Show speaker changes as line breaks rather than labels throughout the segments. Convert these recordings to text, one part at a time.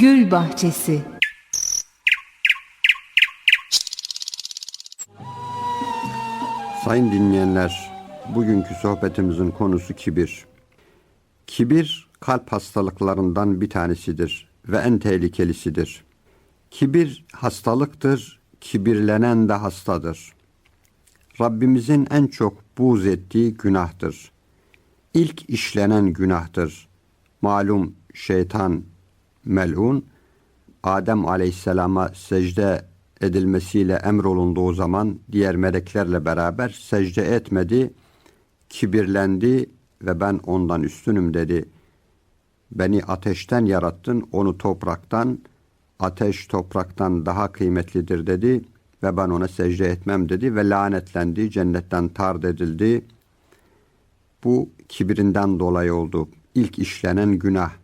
Gül Bahçesi
Sayın dinleyenler, bugünkü sohbetimizin konusu kibir. Kibir kalp hastalıklarından bir tanesidir ve en tehlikelisidir. Kibir hastalıktır, kibirlenen de hastadır. Rabbimizin en çok buğz ettiği günahtır. İlk işlenen günahtır. Malum şeytan melun, Adem aleyhisselama secde edilmesiyle emrolunduğu zaman diğer meleklerle beraber secde etmedi, kibirlendi ve ben ondan üstünüm dedi. Beni ateşten yarattın, onu topraktan, ateş topraktan daha kıymetlidir dedi ve ben ona secde etmem dedi ve lanetlendi, cennetten tard edildi. Bu kibirinden dolayı oldu. İlk işlenen günah.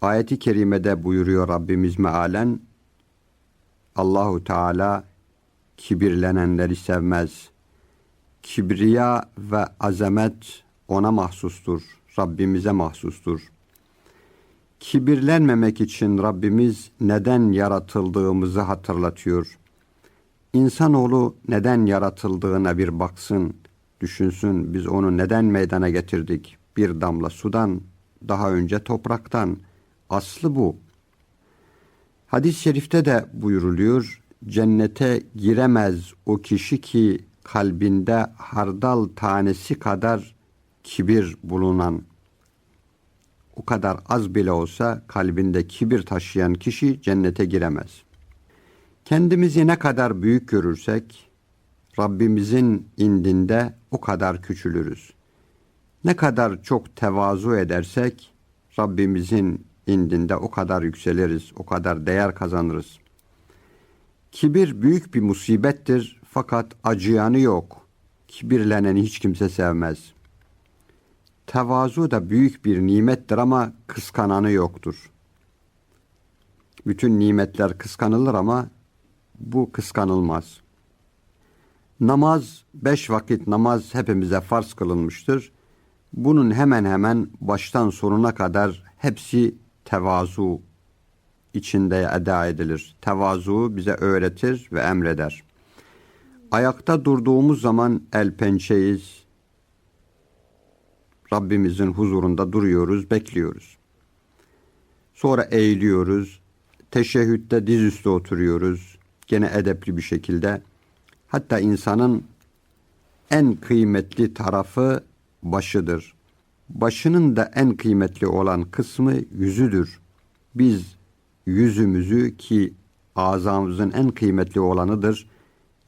Ayeti kerimede buyuruyor Rabbimiz mealen Allahu Teala kibirlenenleri sevmez. Kibriya ve azamet ona mahsustur. Rabbimize mahsustur. Kibirlenmemek için Rabbimiz neden yaratıldığımızı hatırlatıyor. İnsanoğlu neden yaratıldığına bir baksın, düşünsün biz onu neden meydana getirdik? Bir damla sudan, daha önce topraktan. Aslı bu. Hadis-i şerifte de buyuruluyor, cennete giremez o kişi ki kalbinde hardal tanesi kadar kibir bulunan, o kadar az bile olsa kalbinde kibir taşıyan kişi cennete giremez. Kendimizi ne kadar büyük görürsek, Rabbimizin indinde o kadar küçülürüz. Ne kadar çok tevazu edersek, Rabbimizin indinde o kadar yükseliriz, o kadar değer kazanırız. Kibir büyük bir musibettir fakat acıyanı yok. Kibirleneni hiç kimse sevmez. Tevazu da büyük bir nimettir ama kıskananı yoktur. Bütün nimetler kıskanılır ama bu kıskanılmaz. Namaz, beş vakit namaz hepimize farz kılınmıştır. Bunun hemen hemen baştan sonuna kadar hepsi tevazu içinde eda edilir. Tevazu bize öğretir ve emreder. Ayakta durduğumuz zaman el pençeyiz. Rabbimizin huzurunda duruyoruz, bekliyoruz. Sonra eğiliyoruz. Teşehhütte dizüstü oturuyoruz. Gene edepli bir şekilde. Hatta insanın en kıymetli tarafı başıdır başının da en kıymetli olan kısmı yüzüdür. Biz yüzümüzü ki azamızın en kıymetli olanıdır,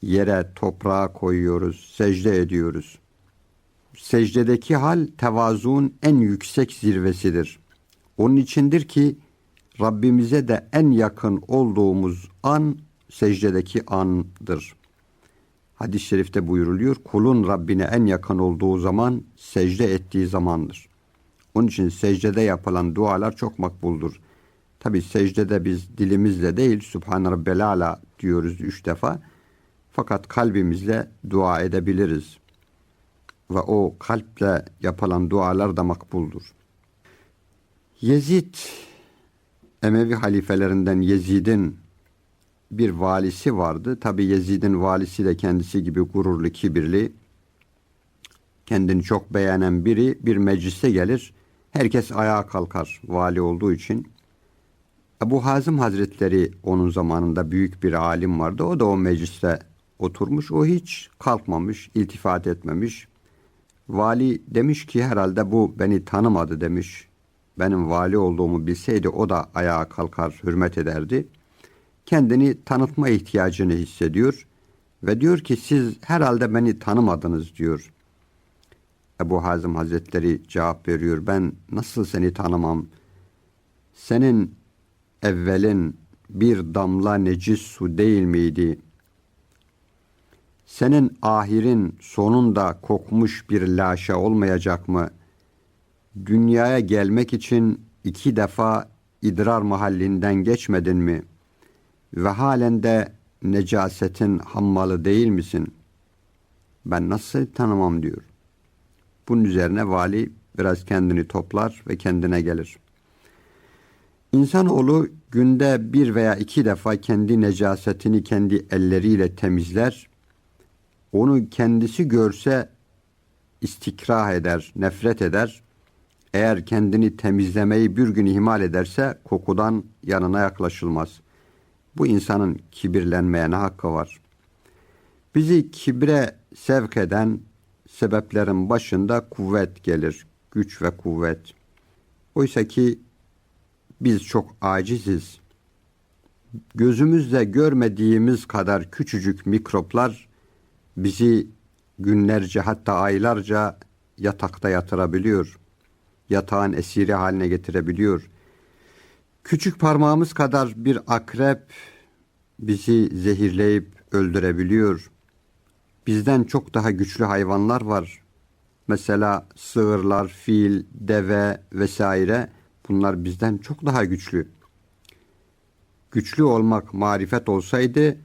yere toprağa koyuyoruz, secde ediyoruz. Secdedeki hal tevazuun en yüksek zirvesidir. Onun içindir ki Rabbimize de en yakın olduğumuz an secdedeki andır. Hadis-i şerifte buyuruluyor, kulun Rabbine en yakın olduğu zaman secde ettiği zamandır. Onun için secdede yapılan dualar çok makbuldur. Tabi secdede biz dilimizle değil, Sübhan Rabbel Ala diyoruz üç defa. Fakat kalbimizle dua edebiliriz. Ve o kalple yapılan dualar da makbuldur. Yezid, Emevi halifelerinden Yezid'in bir valisi vardı. Tabi Yezid'in valisi de kendisi gibi gururlu, kibirli, kendini çok beğenen biri bir meclise gelir. Herkes ayağa kalkar vali olduğu için. Ebu Hazım Hazretleri onun zamanında büyük bir alim vardı. O da o mecliste oturmuş. O hiç kalkmamış, iltifat etmemiş. Vali demiş ki herhalde bu beni tanımadı demiş. Benim vali olduğumu bilseydi o da ayağa kalkar, hürmet ederdi.'' Kendini tanıtma ihtiyacını hissediyor ve diyor ki siz herhalde beni tanımadınız diyor. Ebu Hazım Hazretleri cevap veriyor. Ben nasıl seni tanımam? Senin evvelin bir damla necis su değil miydi? Senin ahirin sonunda kokmuş bir laşa olmayacak mı? Dünyaya gelmek için iki defa idrar mahallinden geçmedin mi?'' Ve halen de necasetin hammalı değil misin? Ben nasıl tanımam diyor. Bunun üzerine vali biraz kendini toplar ve kendine gelir. İnsanoğlu günde bir veya iki defa kendi necasetini kendi elleriyle temizler. Onu kendisi görse istikrah eder, nefret eder. Eğer kendini temizlemeyi bir gün ihmal ederse kokudan yanına yaklaşılmaz. Bu insanın kibirlenmeye ne hakkı var? Bizi kibre sevk eden sebeplerin başında kuvvet gelir, güç ve kuvvet. Oysa ki biz çok aciziz. Gözümüzle görmediğimiz kadar küçücük mikroplar bizi günlerce hatta aylarca yatakta yatırabiliyor. Yatağın esiri haline getirebiliyor. Küçük parmağımız kadar bir akrep bizi zehirleyip öldürebiliyor. Bizden çok daha güçlü hayvanlar var. Mesela sığırlar, fil, deve vesaire bunlar bizden çok daha güçlü. Güçlü olmak marifet olsaydı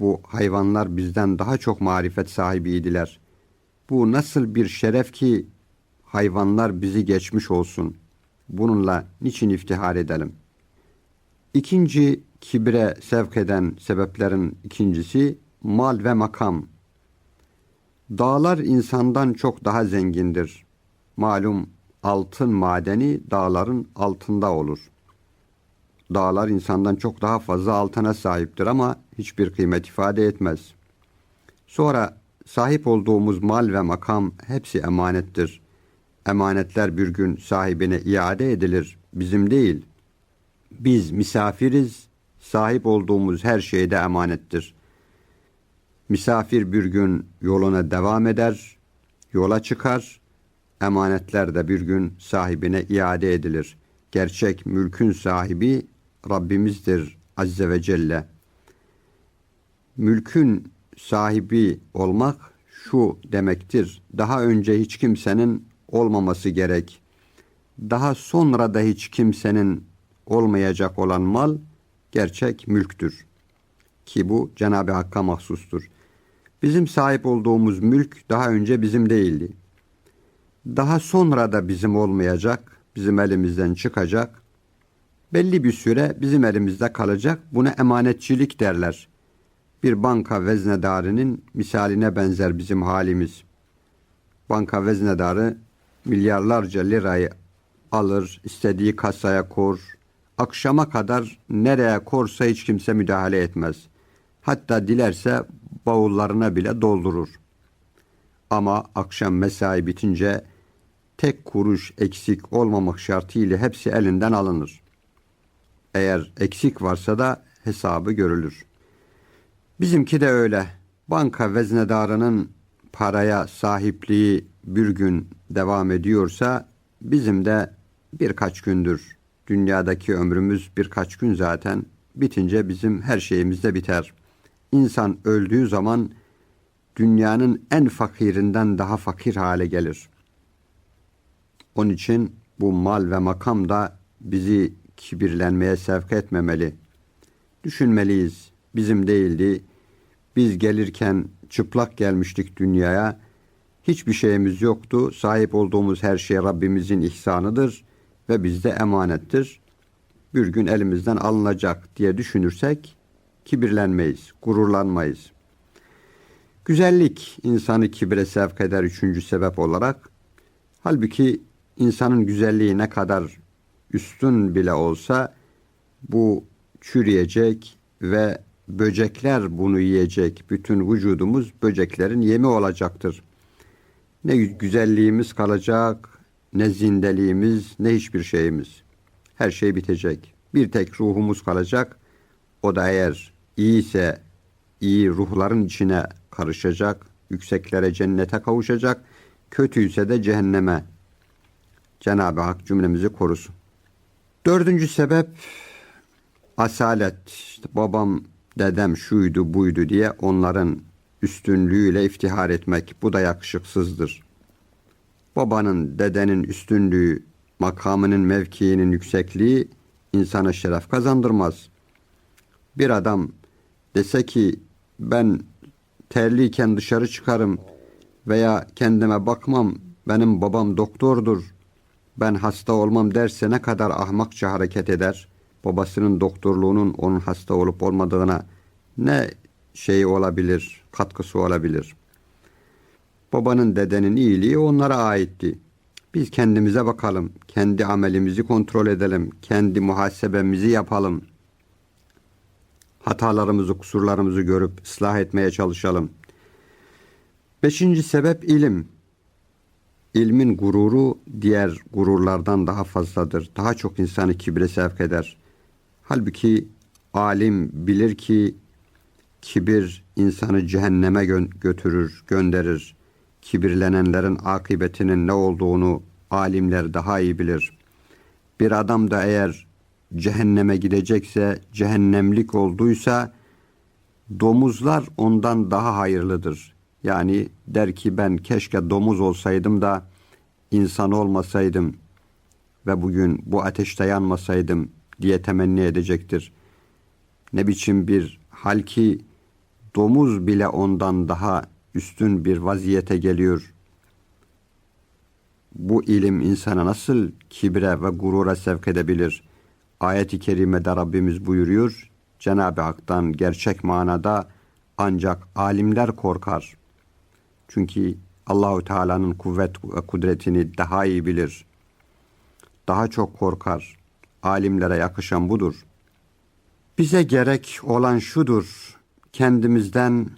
bu hayvanlar bizden daha çok marifet sahibiydiler. Bu nasıl bir şeref ki hayvanlar bizi geçmiş olsun. Bununla niçin iftihar edelim? İkinci kibre sevk eden sebeplerin ikincisi mal ve makam. Dağlar insandan çok daha zengindir. Malum altın madeni dağların altında olur. Dağlar insandan çok daha fazla altına sahiptir ama hiçbir kıymet ifade etmez. Sonra sahip olduğumuz mal ve makam hepsi emanettir. Emanetler bir gün sahibine iade edilir, bizim değil. Biz misafiriz, sahip olduğumuz her şeyde emanettir. Misafir bir gün yoluna devam eder, yola çıkar, emanetler de bir gün sahibine iade edilir. Gerçek mülkün sahibi Rabbimizdir Azze ve Celle. Mülkün sahibi olmak şu demektir. Daha önce hiç kimsenin olmaması gerek. Daha sonra da hiç kimsenin olmayacak olan mal gerçek mülktür. Ki bu Cenab-ı Hakk'a mahsustur. Bizim sahip olduğumuz mülk daha önce bizim değildi. Daha sonra da bizim olmayacak, bizim elimizden çıkacak. Belli bir süre bizim elimizde kalacak. Buna emanetçilik derler. Bir banka veznedarının misaline benzer bizim halimiz. Banka veznedarı milyarlarca lirayı alır, istediği kasaya kor. Akşama kadar nereye korsa hiç kimse müdahale etmez. Hatta dilerse bavullarına bile doldurur. Ama akşam mesai bitince tek kuruş eksik olmamak şartıyla hepsi elinden alınır. Eğer eksik varsa da hesabı görülür. Bizimki de öyle. Banka veznedarının paraya sahipliği bir gün devam ediyorsa bizim de birkaç gündür. Dünyadaki ömrümüz birkaç gün zaten bitince bizim her şeyimiz de biter. İnsan öldüğü zaman dünyanın en fakirinden daha fakir hale gelir. Onun için bu mal ve makam da bizi kibirlenmeye sevk etmemeli. Düşünmeliyiz. Bizim değildi. Biz gelirken çıplak gelmiştik dünyaya. Hiçbir şeyimiz yoktu. Sahip olduğumuz her şey Rabbimizin ihsanıdır ve bizde emanettir. Bir gün elimizden alınacak diye düşünürsek kibirlenmeyiz, gururlanmayız. Güzellik insanı kibre sevk eder üçüncü sebep olarak. Halbuki insanın güzelliği ne kadar üstün bile olsa bu çürüyecek ve böcekler bunu yiyecek. Bütün vücudumuz böceklerin yemi olacaktır. Ne güzelliğimiz kalacak, ne zindeliğimiz, ne hiçbir şeyimiz. Her şey bitecek. Bir tek ruhumuz kalacak. O da eğer iyiyse iyi ruhların içine karışacak, yükseklere cennete kavuşacak, kötüyse de cehenneme. Cenab-ı Hak cümlemizi korusun. Dördüncü sebep asalet. İşte babam, dedem şuydu buydu diye onların üstünlüğüyle iftihar etmek. Bu da yakışıksızdır. Babanın, dedenin üstünlüğü, makamının, mevkiinin yüksekliği insana şeref kazandırmaz. Bir adam dese ki ben terliyken dışarı çıkarım veya kendime bakmam benim babam doktordur ben hasta olmam derse ne kadar ahmakça hareket eder babasının doktorluğunun onun hasta olup olmadığına ne şeyi olabilir, katkısı olabilir. Babanın dedenin iyiliği onlara aitti. Biz kendimize bakalım, kendi amelimizi kontrol edelim, kendi muhasebemizi yapalım. Hatalarımızı, kusurlarımızı görüp ıslah etmeye çalışalım. Beşinci sebep ilim. İlmin gururu diğer gururlardan daha fazladır. Daha çok insanı kibre sevk eder. Halbuki alim bilir ki kibir insanı cehenneme gö- götürür, gönderir. Kibirlenenlerin akıbetinin ne olduğunu alimler daha iyi bilir. Bir adam da eğer cehenneme gidecekse, cehennemlik olduysa domuzlar ondan daha hayırlıdır. Yani der ki ben keşke domuz olsaydım da insan olmasaydım ve bugün bu ateşte yanmasaydım diye temenni edecektir. Ne biçim bir hal ki domuz bile ondan daha üstün bir vaziyete geliyor. Bu ilim insana nasıl kibre ve gurura sevk edebilir? Ayet-i kerimede Rabbimiz buyuruyor. Cenab-ı Hak'tan gerçek manada ancak alimler korkar. Çünkü Allahu Teala'nın kuvvet ve kudretini daha iyi bilir. Daha çok korkar. Alimlere yakışan budur. Bize gerek olan şudur. Kendimizden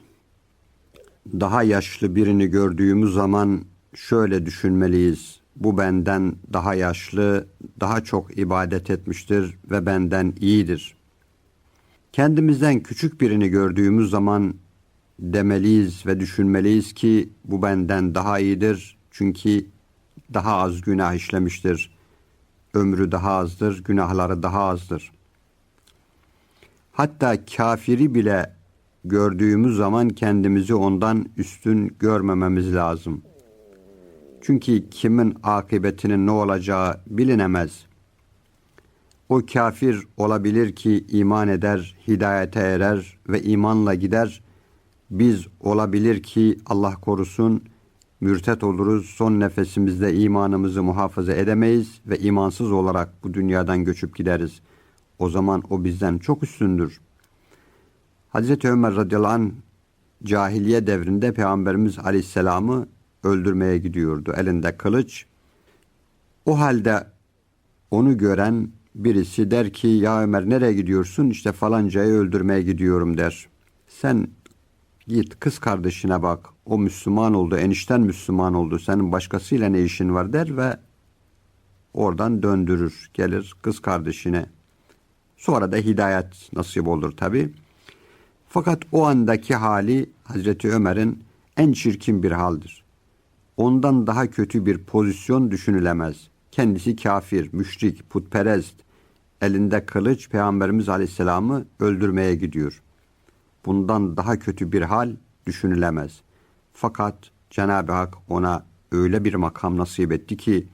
daha yaşlı birini gördüğümüz zaman şöyle düşünmeliyiz. Bu benden daha yaşlı, daha çok ibadet etmiştir ve benden iyidir. Kendimizden küçük birini gördüğümüz zaman demeliyiz ve düşünmeliyiz ki bu benden daha iyidir. Çünkü daha az günah işlemiştir. Ömrü daha azdır, günahları daha azdır. Hatta kafiri bile gördüğümüz zaman kendimizi ondan üstün görmememiz lazım. Çünkü kimin akıbetinin ne olacağı bilinemez. O kafir olabilir ki iman eder, hidayete erer ve imanla gider. Biz olabilir ki Allah korusun mürtet oluruz. Son nefesimizde imanımızı muhafaza edemeyiz ve imansız olarak bu dünyadan göçüp gideriz. O zaman o bizden çok üstündür.'' Hazreti Ömer radıyallahu anh cahiliye devrinde Peygamberimiz aleyhisselamı öldürmeye gidiyordu. Elinde kılıç. O halde onu gören birisi der ki ya Ömer nereye gidiyorsun? İşte falancayı öldürmeye gidiyorum der. Sen git kız kardeşine bak. O Müslüman oldu, enişten Müslüman oldu. Senin başkasıyla ne işin var der ve oradan döndürür. Gelir kız kardeşine. Sonra da hidayet nasip olur tabi. Fakat o andaki hali Hazreti Ömer'in en çirkin bir haldir. Ondan daha kötü bir pozisyon düşünülemez. Kendisi kafir, müşrik, putperest, elinde kılıç Peygamberimiz Aleyhisselam'ı öldürmeye gidiyor. Bundan daha kötü bir hal düşünülemez. Fakat Cenab-ı Hak ona öyle bir makam nasip etti ki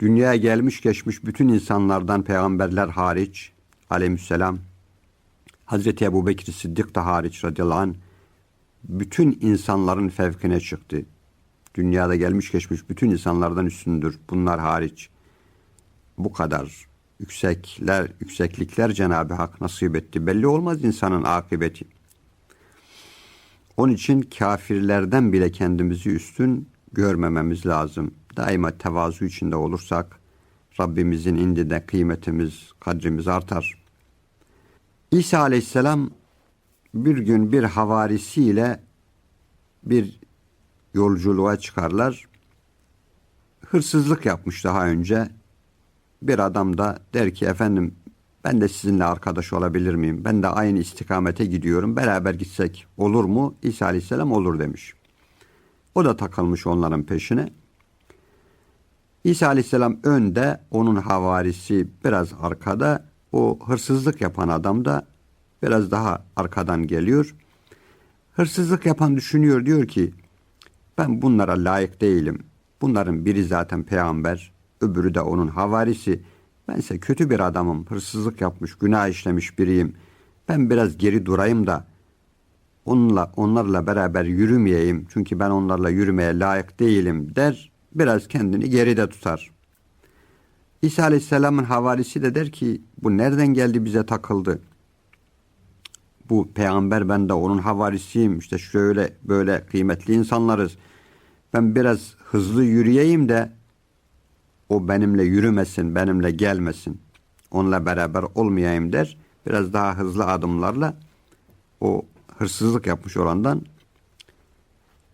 dünyaya gelmiş geçmiş bütün insanlardan peygamberler hariç aleyhisselam Hazreti Ebu Bekir Sıddık da hariç radıyallahu anh bütün insanların fevkine çıktı. Dünyada gelmiş geçmiş bütün insanlardan üstündür. Bunlar hariç. Bu kadar yüksekler, yükseklikler Cenab-ı Hak nasip etti. Belli olmaz insanın akıbeti. Onun için kafirlerden bile kendimizi üstün görmememiz lazım. Daima tevazu içinde olursak Rabbimizin indinde kıymetimiz, kadrimiz artar. İsa aleyhisselam bir gün bir havarisiyle bir yolculuğa çıkarlar. Hırsızlık yapmış daha önce. Bir adam da der ki efendim ben de sizinle arkadaş olabilir miyim? Ben de aynı istikamete gidiyorum. Beraber gitsek olur mu? İsa aleyhisselam olur demiş. O da takılmış onların peşine. İsa aleyhisselam önde, onun havarisi biraz arkada o hırsızlık yapan adam da biraz daha arkadan geliyor. Hırsızlık yapan düşünüyor diyor ki ben bunlara layık değilim. Bunların biri zaten peygamber, öbürü de onun havarisi. Bense kötü bir adamım, hırsızlık yapmış, günah işlemiş biriyim. Ben biraz geri durayım da onunla onlarla beraber yürümeyeyim. Çünkü ben onlarla yürümeye layık değilim der. Biraz kendini geride tutar. İsa Aleyhisselam'ın havarisi de der ki bu nereden geldi bize takıldı. Bu peygamber ben de onun havarisiyim işte şöyle böyle kıymetli insanlarız. Ben biraz hızlı yürüyeyim de o benimle yürümesin, benimle gelmesin. Onunla beraber olmayayım der. Biraz daha hızlı adımlarla o hırsızlık yapmış olandan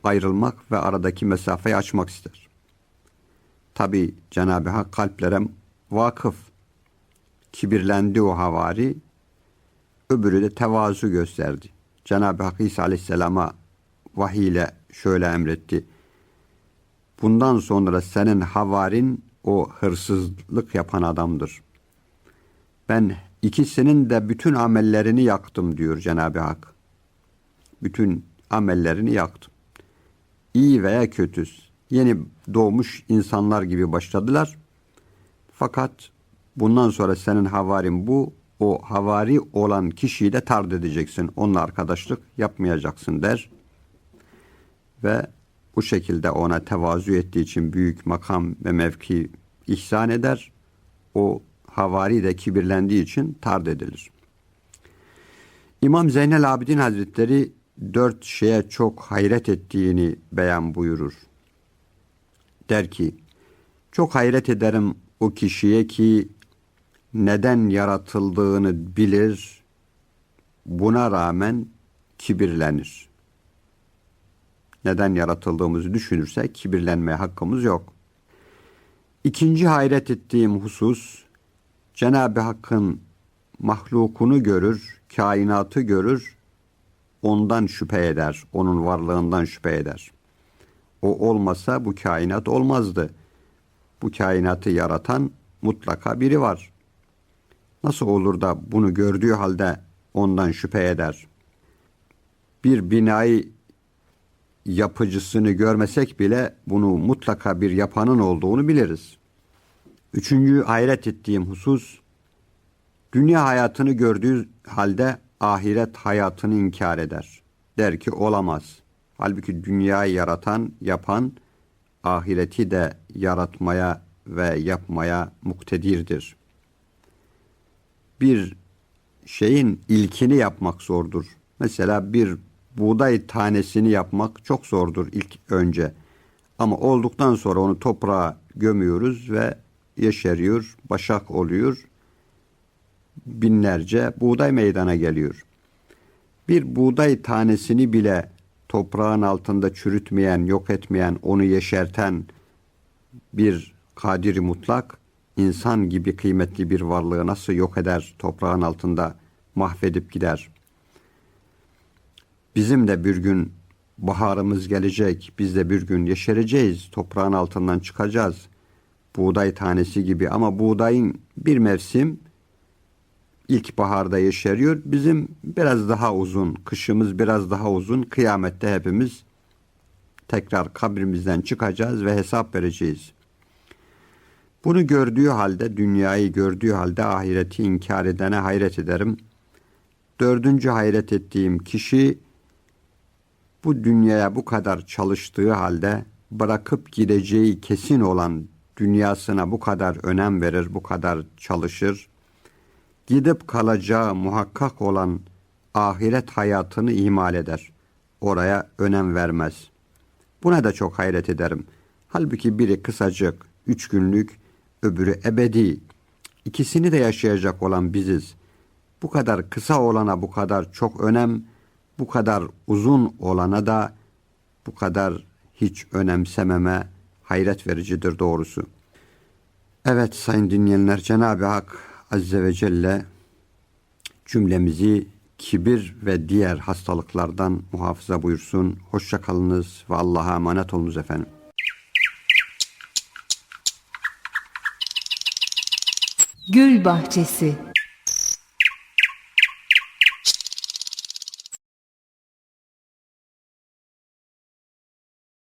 ayrılmak ve aradaki mesafeyi açmak ister. Tabi Cenab-ı Hak kalplere vakıf. Kibirlendi o havari. Öbürü de tevazu gösterdi. Cenab-ı Hak İsa Aleyhisselam'a vahiy ile şöyle emretti. Bundan sonra senin havarin o hırsızlık yapan adamdır. Ben ikisinin de bütün amellerini yaktım diyor Cenab-ı Hak. Bütün amellerini yaktım. İyi veya kötü, yeni doğmuş insanlar gibi başladılar. Fakat bundan sonra senin havarin bu, o havari olan kişiyi de tard edeceksin. Onunla arkadaşlık yapmayacaksın der. Ve bu şekilde ona tevazu ettiği için büyük makam ve mevki ihsan eder. O havari de kibirlendiği için tard edilir. İmam Zeynel Abidin Hazretleri dört şeye çok hayret ettiğini beyan buyurur. Der ki, çok hayret ederim o kişiye ki neden yaratıldığını bilir, buna rağmen kibirlenir. Neden yaratıldığımızı düşünürsek kibirlenmeye hakkımız yok. İkinci hayret ettiğim husus, Cenab-ı Hakk'ın mahlukunu görür, kainatı görür, ondan şüphe eder, onun varlığından şüphe eder. O olmasa bu kainat olmazdı. Bu kainatı yaratan mutlaka biri var. Nasıl olur da bunu gördüğü halde ondan şüphe eder? Bir binayı yapıcısını görmesek bile bunu mutlaka bir yapanın olduğunu biliriz. Üçüncü hayret ettiğim husus, dünya hayatını gördüğü halde ahiret hayatını inkar eder. Der ki olamaz. Halbuki dünyayı yaratan, yapan, ahireti de yaratmaya ve yapmaya muktedirdir. Bir şeyin ilkini yapmak zordur. Mesela bir buğday tanesini yapmak çok zordur ilk önce. Ama olduktan sonra onu toprağa gömüyoruz ve yeşeriyor, başak oluyor. Binlerce buğday meydana geliyor. Bir buğday tanesini bile toprağın altında çürütmeyen, yok etmeyen, onu yeşerten bir kadiri mutlak insan gibi kıymetli bir varlığı nasıl yok eder, toprağın altında mahvedip gider. Bizim de bir gün baharımız gelecek, biz de bir gün yeşereceğiz, toprağın altından çıkacağız. Buğday tanesi gibi ama buğdayın bir mevsim ilkbaharda yeşeriyor. Bizim biraz daha uzun, kışımız biraz daha uzun. Kıyamette hepimiz tekrar kabrimizden çıkacağız ve hesap vereceğiz. Bunu gördüğü halde, dünyayı gördüğü halde ahireti inkar edene hayret ederim. Dördüncü hayret ettiğim kişi bu dünyaya bu kadar çalıştığı halde bırakıp gideceği kesin olan dünyasına bu kadar önem verir, bu kadar çalışır. Gidip kalacağı muhakkak olan ahiret hayatını ihmal eder. Oraya önem vermez. Buna da çok hayret ederim. Halbuki biri kısacık, üç günlük, öbürü ebedi. İkisini de yaşayacak olan biziz. Bu kadar kısa olana bu kadar çok önem, bu kadar uzun olana da bu kadar hiç önemsememe hayret vericidir doğrusu. Evet sayın dinleyenler Cenab-ı Hak Azze ve Celle cümlemizi kibir ve diğer hastalıklardan muhafaza buyursun. Hoşça kalınız ve Allah'a emanet olunuz efendim.
Gül Bahçesi